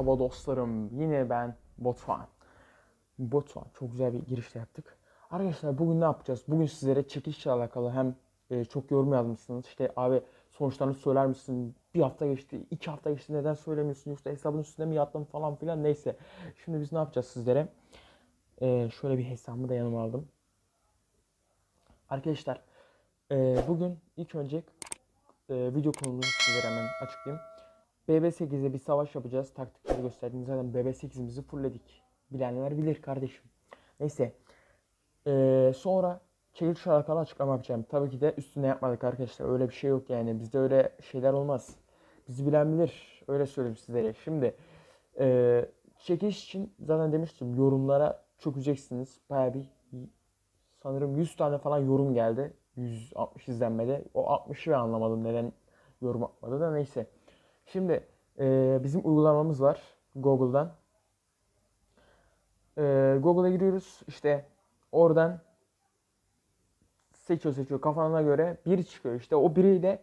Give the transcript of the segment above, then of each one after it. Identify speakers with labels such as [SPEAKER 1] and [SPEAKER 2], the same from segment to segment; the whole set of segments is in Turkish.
[SPEAKER 1] Merhaba dostlarım. Yine ben Botfan. Botfan. Çok güzel bir girişle yaptık. Arkadaşlar bugün ne yapacağız? Bugün sizlere çekilişle alakalı hem e, çok yorum yazmışsınız. İşte abi sonuçlarını söyler misin? Bir hafta geçti, iki hafta geçti neden söylemiyorsun? Yoksa hesabın üstüne mi yattın falan filan neyse. Şimdi biz ne yapacağız sizlere? E, şöyle bir hesabımı da yanıma aldım. Arkadaşlar e, bugün ilk önce e, video konumuzu sizlere hemen açıklayayım. BB8'de bir savaş yapacağız. Taktikleri gösterdim. Zaten BB8'imizi fullledik. Bilenler bilir kardeşim. Neyse. Ee, sonra çekiliş alakalı açıklama yapacağım. Tabii ki de üstüne yapmadık arkadaşlar. Öyle bir şey yok yani. Bizde öyle şeyler olmaz. Bizi bilen bilir. Öyle söyleyeyim sizlere. Şimdi ee, çekiliş için zaten demiştim yorumlara çökeceksiniz. Baya bir sanırım 100 tane falan yorum geldi. 160 izlenmede. O 60'ı ben anlamadım neden yorum atmadı da neyse. Şimdi e, bizim uygulamamız var Google'dan. E, Google'a giriyoruz. İşte oradan seçiyor seçiyor kafana göre biri çıkıyor. İşte o biriyle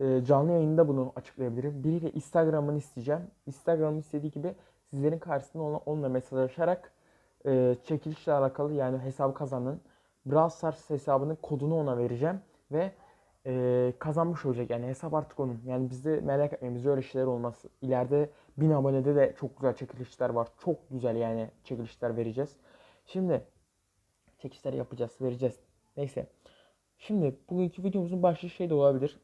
[SPEAKER 1] e, canlı yayında bunu açıklayabilirim. Biriyle Instagram'ını isteyeceğim. Instagram'ın istediği gibi sizlerin karşısında onunla, onunla mesajlaşarak e, çekilişle alakalı yani hesabı kazanın. Brawl Stars hesabının kodunu ona vereceğim ve e, kazanmış olacak. Yani hesap artık onun. Yani bizde merak etmeyin bizde öyle şeyler olmaz. İleride 1000 abonede de çok güzel çekilişler var. Çok güzel yani çekilişler vereceğiz. Şimdi çekilişler yapacağız, vereceğiz. Neyse. Şimdi bugünkü videomuzun başlığı şey de olabilir.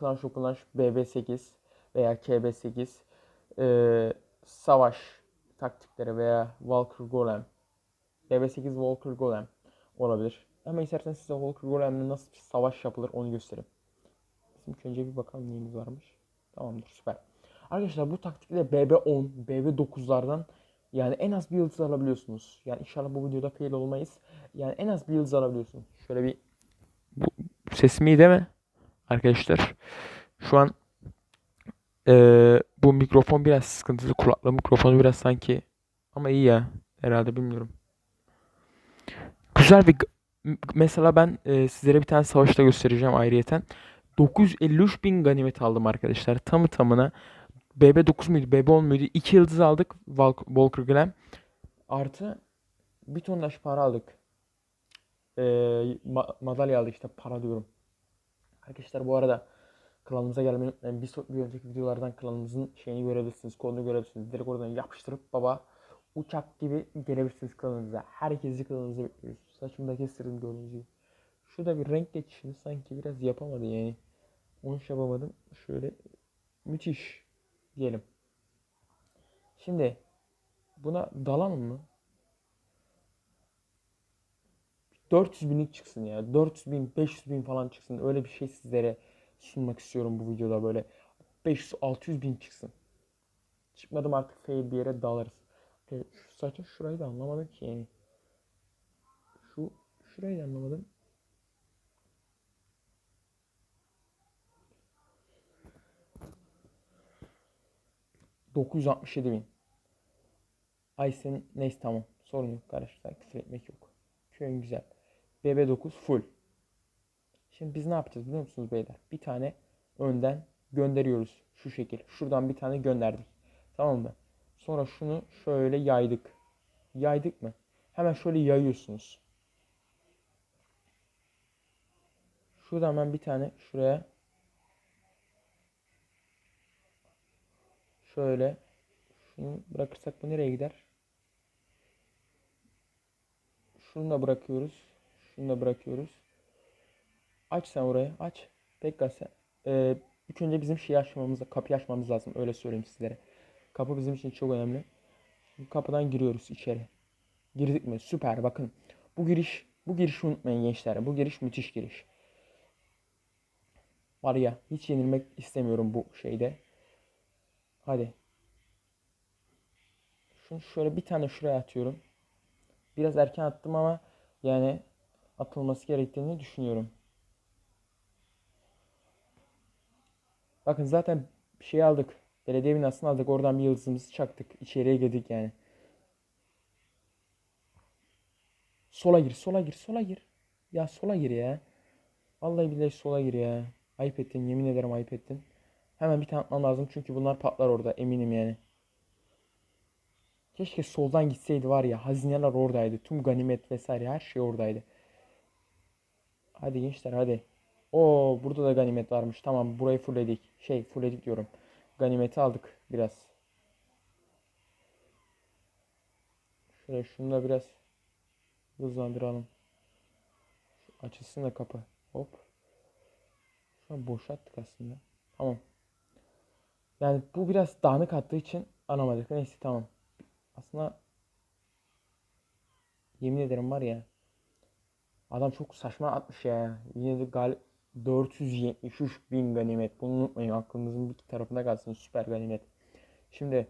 [SPEAKER 1] Clash of Clans BB8 veya KB8 e, savaş taktikleri veya Walker Golem BB8 Walker Golem olabilir. Ama isterseniz size Walker Golem'le nasıl bir savaş yapılır onu göstereyim. Bizim önce bir bakalım neyimiz varmış. Tamamdır süper. Arkadaşlar bu taktikle BB10, BB9'lardan yani en az bir yıldız alabiliyorsunuz. Yani inşallah bu videoda fail olmayız. Yani en az bir yıldız alabiliyorsunuz. Şöyle bir sesim iyi değil mi? Arkadaşlar şu an ee, bu mikrofon biraz sıkıntılı. Kulaklığı mikrofonu biraz sanki ama iyi ya. Herhalde bilmiyorum. Güzel bir mesela ben e, sizlere bir tane savaşta göstereceğim ayrıyeten. 953 bin ganimet aldım arkadaşlar. Tamı tamına BB9 muydu BB10 muydu? 2 yıldız aldık Volker Glam. Artı bir tonlaş para aldık. E, ma- madalya aldık işte para diyorum. Arkadaşlar bu arada klanımıza gelmeyi unutmayın. Bir, bir önceki videolardan klanımızın şeyini görebilirsiniz. Kodunu görebilirsiniz. Direkt oradan yapıştırıp baba uçak gibi gelebilirsiniz klanınıza. Herkesi klanınıza bekliyoruz. Saçımda kestirdim gördüğünüz gibi. Şurada bir renk geçişini sanki biraz yapamadı yani. Onu hiç yapamadım. Şöyle müthiş diyelim. Şimdi buna dalalım mı? 400 binlik çıksın ya. 400 bin, 500 bin falan çıksın. Öyle bir şey sizlere sunmak istiyorum bu videoda böyle. 500-600 bin çıksın. Çıkmadım artık fail bir yere dalarız. Şu saçın şurayı da anlamadım ki yani. Şu şurayı da anlamadım. ...967 bin. Ay senin neyse tamam. Sorun yok kardeşler. Küfür etmek yok. Köyün güzel. BB9 full. Şimdi biz ne yapacağız biliyor musunuz beyler? Bir tane önden gönderiyoruz. Şu şekil. Şuradan bir tane gönderdik. Tamam mı? Sonra şunu şöyle yaydık. Yaydık mı? Hemen şöyle yayıyorsunuz. Şurada hemen bir tane şuraya şöyle şunu bırakırsak bu nereye gider? Şunu da bırakıyoruz. Şunu da bırakıyoruz. Aç sen orayı. Aç. Sen. Ee, ilk önce bizim şeyi açmamız, kapıyı açmamız lazım. Öyle söyleyeyim sizlere. Kapı bizim için çok önemli. Kapıdan giriyoruz içeri. Girdik mi? Süper. Bakın. Bu giriş, bu girişi unutmayın gençler. Bu giriş müthiş giriş. Var ya hiç yenilmek istemiyorum bu şeyde. Hadi. Şunu şöyle bir tane şuraya atıyorum. Biraz erken attım ama yani atılması gerektiğini düşünüyorum. Bakın zaten şey aldık. Belediye binasını aldık. Oradan bir yıldızımızı çaktık. İçeriye girdik yani. Sola gir, sola gir, sola gir. Ya sola gir ya. Vallahi billahi sola gir ya. Ayıp ettin, yemin ederim ayıp ettin. Hemen bir tane atmam lazım çünkü bunlar patlar orada eminim yani. Keşke soldan gitseydi var ya hazineler oradaydı. Tüm ganimet vesaire her şey oradaydı. Hadi gençler hadi. Oo burada da ganimet varmış. Tamam burayı fullledik. Şey fullledik diyorum. Ganimeti aldık biraz. Şöyle şunu da biraz hızlandıralım. Şu açılsın da kapı. Hop. An boşalttık aslında. Tamam. Yani bu biraz dağınık attığı için anlamadık. Neyse tamam. Aslında yemin ederim var ya adam çok saçma atmış ya. Yine de gal 473 bin ganimet. Bunu unutmayın. Aklınızın bir tarafında kalsın. Süper ganimet. Şimdi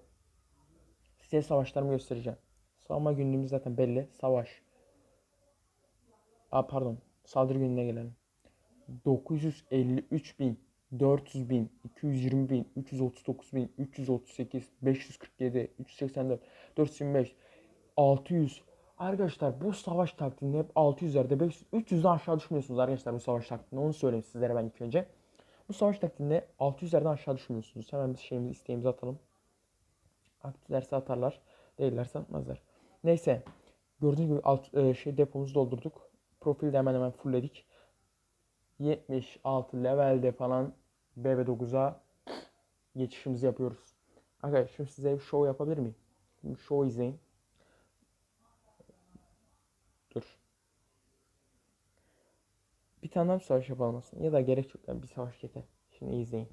[SPEAKER 1] size savaşlarımı göstereceğim. Savunma günlüğümüz zaten belli. Savaş. Aa pardon. Saldırı gününe gelelim. 953 bin, 400 bin, 220 bin, 339 bin, 338, 547, 384, 425, 600. Arkadaşlar bu savaş taktiğinde hep 600'lerde 500, 300'den aşağı düşmüyorsunuz arkadaşlar bu savaş taktiğinde. Onu söyleyeyim sizlere ben ilk önce. Bu savaş taktiğinde 600'lerden aşağı düşmüyorsunuz. Hemen bir şeyimizi isteğimizi atalım. Aktiflerse atarlar. Değillerse atmazlar. Neyse. Gördüğünüz gibi alt, e, şey depomuzu doldurduk. Profili de hemen hemen fullledik. 76 levelde falan BB9'a geçişimizi yapıyoruz. Arkadaşlar şimdi size bir show yapabilir miyim? Şimdi show izleyin. Dur. Bir tane bir savaş yapalım aslında. Ya da gerek yok. Yani bir savaş yeter. Şimdi izleyin.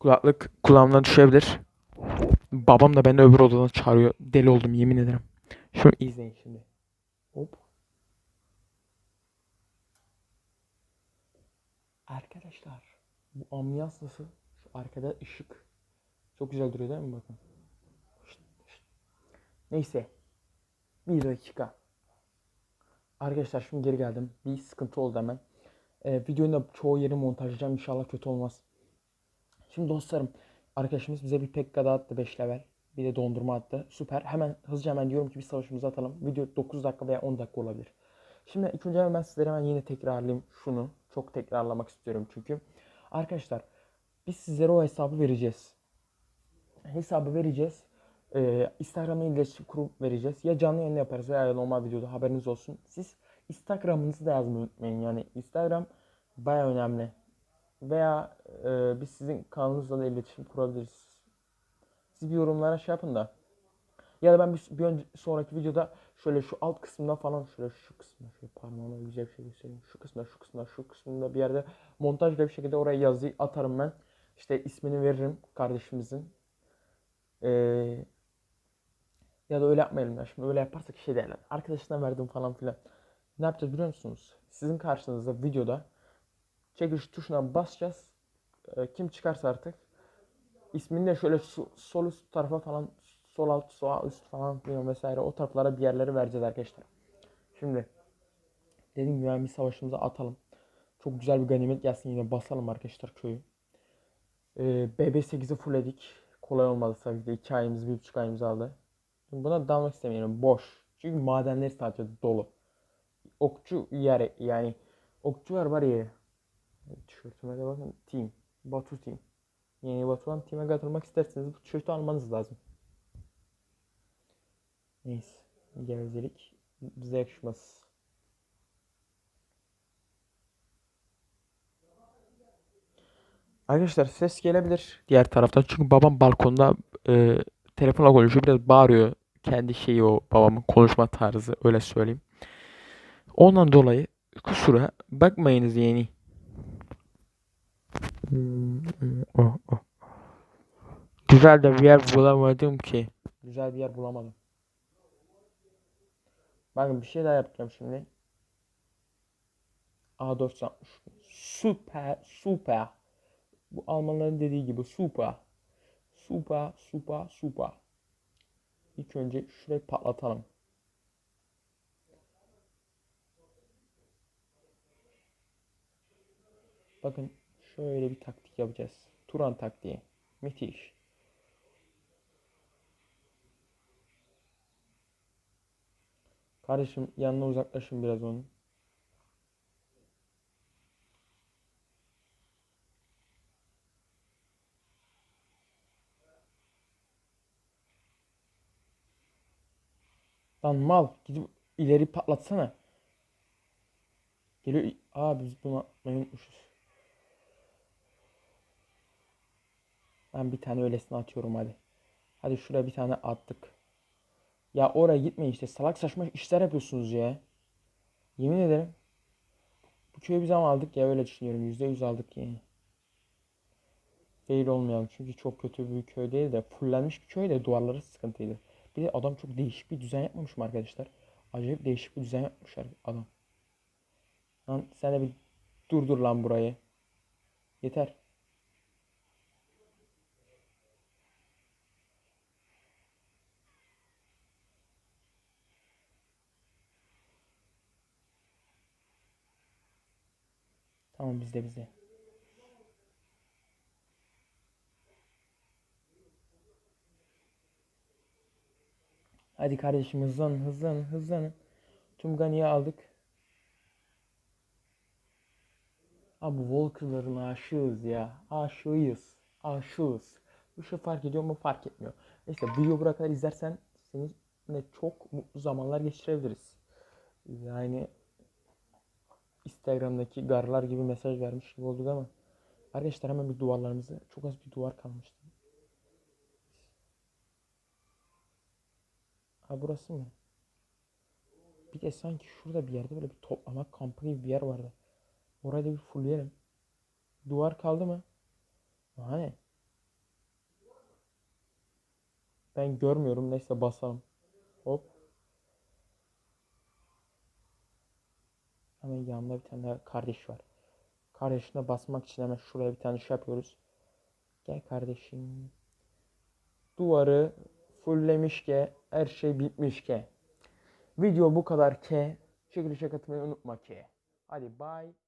[SPEAKER 1] Kulaklık kulağımdan düşebilir. Babam da beni öbür odadan çağırıyor. Deli oldum yemin ederim. Şunu izleyin şimdi. Hop. Arkadaşlar bu ambiyans nasıl? Şu arkada ışık. Çok güzel duruyor değil mi bakın. Şşt, şşt. Neyse. Bir dakika. Arkadaşlar şimdi geri geldim. Bir sıkıntı oldu hemen. Ee, videonun da çoğu yeri montajlayacağım. İnşallah kötü olmaz. Şimdi dostlarım. Arkadaşımız bize bir pekka daha attı 5 level. Bir de dondurma attı. Süper. Hemen hızlıca hemen diyorum ki bir savaşımızı atalım. Video 9 dakika veya 10 dakika olabilir. Şimdi ilk önce ben sizlere hemen yine tekrarlayayım şunu. Çok tekrarlamak istiyorum çünkü. Arkadaşlar biz sizlere o hesabı vereceğiz. Hesabı vereceğiz. Ee, Instagram'a iletişim kurup vereceğiz. Ya canlı yayın yaparız veya normal videoda haberiniz olsun. Siz Instagram'ınızı da yazmayı unutmayın. Yani Instagram baya önemli. Veya e, biz sizin kanalınızla da iletişim kurabiliriz. Siz bir yorumlara şey yapın da. Ya da ben bir, bir önce, sonraki videoda şöyle şu alt kısmında falan şöyle şu kısmında şöyle parmağımla güzel bir şey göstereyim. Şu kısmında şu kısmında şu kısmında bir yerde montajla bir şekilde oraya yazıyı atarım ben. İşte ismini veririm kardeşimizin. Ee, ya da öyle yapmayalım ya. Şimdi öyle yaparsak şey derler. Arkadaşına verdim falan filan. Ne yapacağız biliyor musunuz? Sizin karşınızda videoda çekiş tuşuna basacağız. Ee, kim çıkarsa artık ismini de şöyle su, sol üst tarafa falan sol alt sol üst falan bilmiyorum vesaire o taraflara bir yerleri vereceğiz arkadaşlar. Şimdi dediğim gibi yani bir savaşımıza atalım. Çok güzel bir ganimet gelsin yine basalım arkadaşlar köyü. Ee, BB8'i fullledik. Kolay olmadı tabii ki de 2 ayımız 1,5 ayımız aldı. Buna dalmak istemiyorum. Boş. Çünkü madenleri sadece dolu. Okçu yer yani okçular var ya. Tişörtüme de bakın. Team. Batu Team. Yeni Batuhan Team'e katılmak isterseniz bu tişörtü almanız lazım. Neyse. Gevezelik bize yakışmaz. Arkadaşlar ses gelebilir diğer taraftan. Çünkü babam balkonda e, telefonla konuşuyor. Biraz bağırıyor. Kendi şeyi o babamın konuşma tarzı öyle söyleyeyim. Ondan dolayı kusura bakmayınız yeni. Hmm, oh, oh. Güzel de bir yer bulamadım ki. Güzel bir yer bulamadım. Bakın bir şey daha yapacağım şimdi. A460. Süper, süper. Bu Almanların dediği gibi süper. Süper, süper, süper. İlk önce şurayı patlatalım. Bakın şöyle bir taktik yapacağız. Turan taktiği. Müthiş. Kardeşim yanına uzaklaşın biraz onun. Lan mal gidip ileri patlatsana. Geliyor. Aa biz bunu atmayı unutmuşuz. Ben bir tane öylesine atıyorum hadi. Hadi şuraya bir tane attık. Ya oraya gitmeyin işte. Salak saçma işler yapıyorsunuz ya. Yemin ederim. Bu köyü biz ama aldık ya öyle düşünüyorum. %100 aldık yani. Fail olmayalım. Çünkü çok kötü bir köy değil de fullenmiş bir köy de duvarları sıkıntıydı. Bir de adam çok değişik bir düzen yapmamış mı arkadaşlar? Acayip değişik bir düzen yapmış adam. Lan sen de bir durdur lan burayı. Yeter. Tamam bizde bizde. Hadi kardeşim hızlanın hızlanın hızlanın. Tüm Gani'yi aldık. Abi Walker'ların aşığız ya. Aşığıyız. Aşığız. Bu şey fark ediyor mu fark etmiyor. Neyse video buraya kadar izlersen seninle çok mutlu zamanlar geçirebiliriz. Yani Instagram'daki garlar gibi mesaj vermiş gibi olduk ama arkadaşlar hemen bir duvarlarımızı çok az bir duvar kalmıştı. Ha burası mı? Bir de sanki şurada bir yerde böyle bir toplama kampı gibi bir yer vardı. Orayı da bir fullleyelim. Duvar kaldı mı? Hani? Ben görmüyorum. Neyse basalım. Hop. Hemen yanında bir tane kardeş var. Kardeşine basmak için hemen şuraya bir tane şey yapıyoruz. Gel kardeşim. Duvarı fulllemiş ki her şey bitmiş ki. Video bu kadar ki. Çekilişe katılmayı unutma ki. Hadi bye.